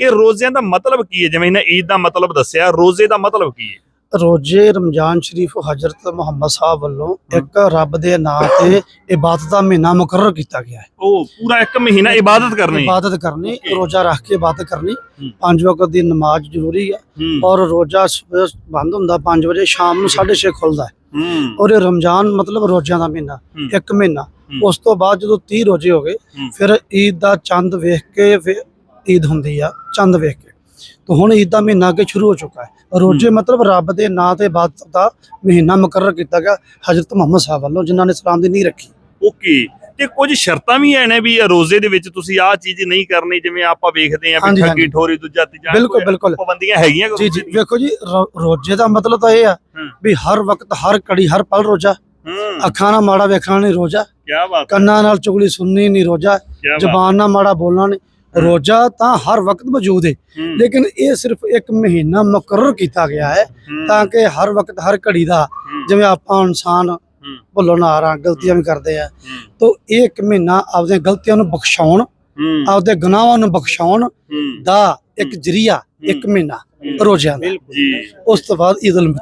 ਇਹ ਰੋਜ਼ਿਆਂ ਦਾ ਮਤਲਬ ਕੀ ਹੈ ਜਿਵੇਂ ਇਹਨੇ ਈਦ ਦਾ ਮਤਲਬ ਦੱਸਿਆ ਰੋਜ਼ੇ ਦਾ ਮਤਲਬ ਕੀ ਹੈ ਰੋਜ਼ੇ ਰਮਜ਼ਾਨ ਸ਼ਰੀਫ ਹਜ਼ਰਤ ਮੁਹੰਮਦ ਸਾਹਿਬ ਵੱਲੋਂ ਇੱਕ ਰੱਬ ਦੇ ਨਾਂ ਤੇ ਇਬਾਦਤ ਦਾ ਮਹੀਨਾ ਮੁਕਰਰ ਕੀਤਾ ਗਿਆ ਹੈ ਉਹ ਪੂਰਾ ਇੱਕ ਮਹੀਨਾ ਇਬਾਦਤ ਕਰਨੀ ਇਬਾਦਤ ਕਰਨੀ. ਰੋਜ਼ਾ ਰੱਖ ਕੇ ਇਬਾਦਤ ਕਰਨੀ ਹੂੰ। ਪੰਜ ਵਕਤ ਦੀ ਨਮਾਜ਼ ਜ਼ਰੂਰੀ ਹੈ ਔਰ ਰੋਜ਼ਾ ਬੰਦ ਹੁੰਦਾ 5 ਵਜੇ ਸ਼ਾਮ ਨੂੰ 6:30 ਖੁੱਲਦਾ ਹੈ ਔਰ ਇਹ ਰਮਜ਼ਾਨ ਮਤਲਬ ਰੋਜ਼ਿਆਂ ਦਾ ਮਹੀਨਾ। ਇੱਕ ਮਹੀਨਾ। ਉਸ ਤੋਂ ਬਾਅਦ ਜਦੋਂ 30 ਰੋਜ਼ੇ ਹੋ ਗਏ। ਫਿਰ ਈਦ ਦਾ ਚੰਦ ਵੇਖ ਕੇ ਫਿਰ ਈਦ ਹੁੰਦੀ ਆ ਚੰਦ ਵੇਖ ਕੇ। ਤਾਂ ਹੁਣ ਈਦ ਦਾ ਮਹੀਨਾ ਅੱਗੇ ਸ਼ੁਰੂ ਹੋ ਚੁੱਕਾ ਹੈ। ਰੋਜ਼ੇ ਮਤਲਬ ਰੱਬ ਦੇ ਨਾਂ ਤੇ ਇਬਾਦਤ ਦਾ ਮਹੀਨਾ ਮੁਕਰਰ ਕੀਤਾ ਗਿਆ ਹਜ਼ਰਤ ਮੁਹੰਮਦ ਸਾਹਿਬ ਵੱਲੋਂ ਜਿਨ੍ਹਾਂ ਨੇ ਇਸਲਾਮ ਦੀ ਨੀਂਹ ਰੱਖੀ। ਓਕੇ। ਤੇ ਕੁਝ ਸ਼ਰਤਾਂ ਵੀ ਹੈ ਨੇ ਵੀ ਇਹ ਰੋਜ਼ੇ ਦੇ ਵਿੱਚ ਤੁਸੀਂ ਆਹ ਚੀਜ਼ ਨਹੀਂ ਕਰਨੀ ਜਿਵੇਂ ਆਪਾਂ ਵੇਖਦੇ ਆਂ ਵੀ ਠੱਗੀ। ਠੋਰੀ ਦੂਜਾ ਤੀਜਾ ਬਿਲਕੁਲ, ਬਿਲਕੁਲ। ਪਾਬੰਦੀਆਂ ਹੈਗੀਆਂ ਜੀ ਜੀ ਵੇਖੋ ਜੀ ਰੋਜ਼ੇ ਦਾ ਮਤਲਬ ਤਾਂ ਇਹ ਆ। ਵੀ ਹਰ ਵਕਤ ਹਰ ਘੜੀ ਹਰ ਪਲ ਰੋਜ਼ਾ। ਅੱਖਾਂ ਨਾਲ ਮਾੜਾ ਵੇਖਣਾ ਨਹੀਂ ਰੋਜ਼ਾ। ਕੀ ਬਾਤ ਕੰਨਾਂ ਨਾਲ ਚੁਗਲੀ ਸੁਣਨੀ ਨਹੀਂ ਰੋਜ਼ਾ। ਬਾਤ ਜ਼ਬਾਨ ਨਾਲ ਮਾੜਾ ਬੋਲਣਾ ਨਹੀਂ। ਰੋਜ਼ਾ ਤਾਂ ਹਰ ਵਕਤ ਮੌਜੂਦ ਹੈ। ਲੇਕਿਨ ਇਹ ਸਿਰਫ ਇੱਕ ਮਹੀਨਾ ਮੁਕਰਰ ਕੀਤਾ ਗਿਆ ਹੈ ਤਾਂ ਕਿ ਹਰ ਵਕਤ ਹਰ ਘੜੀ ਦਾ ਜਿਵੇਂ ਆਪਾਂ ਇਨਸਾਨ ਭੁੱਲੋ ਨਾ ਰਾਂ ਗਲਤੀਆਂ ਵੀ ਕਰਦੇ ਆ। ਤਾਂ ਇਹ ਇੱਕ ਮਹੀਨਾ ਆਪਦੀਆਂ ਗਲਤੀਆਂ ਨੂੰ ਬਖਸ਼ਾਉਣ ਆਪਦੇ ਗੁਨਾਹਾਂ ਨੂੰ ਬਖਸ਼ਾਉਣ ਦਾ ਇੱਕ ਜਰੀਆ ਇੱਕ ਮਹੀਨਾ ਰੋਜ਼ਿਆਂ ਦਾ। ਜੀ। ਉਸ ਤੋਂ ਬਾਅਦ ਈਦ ਉਲ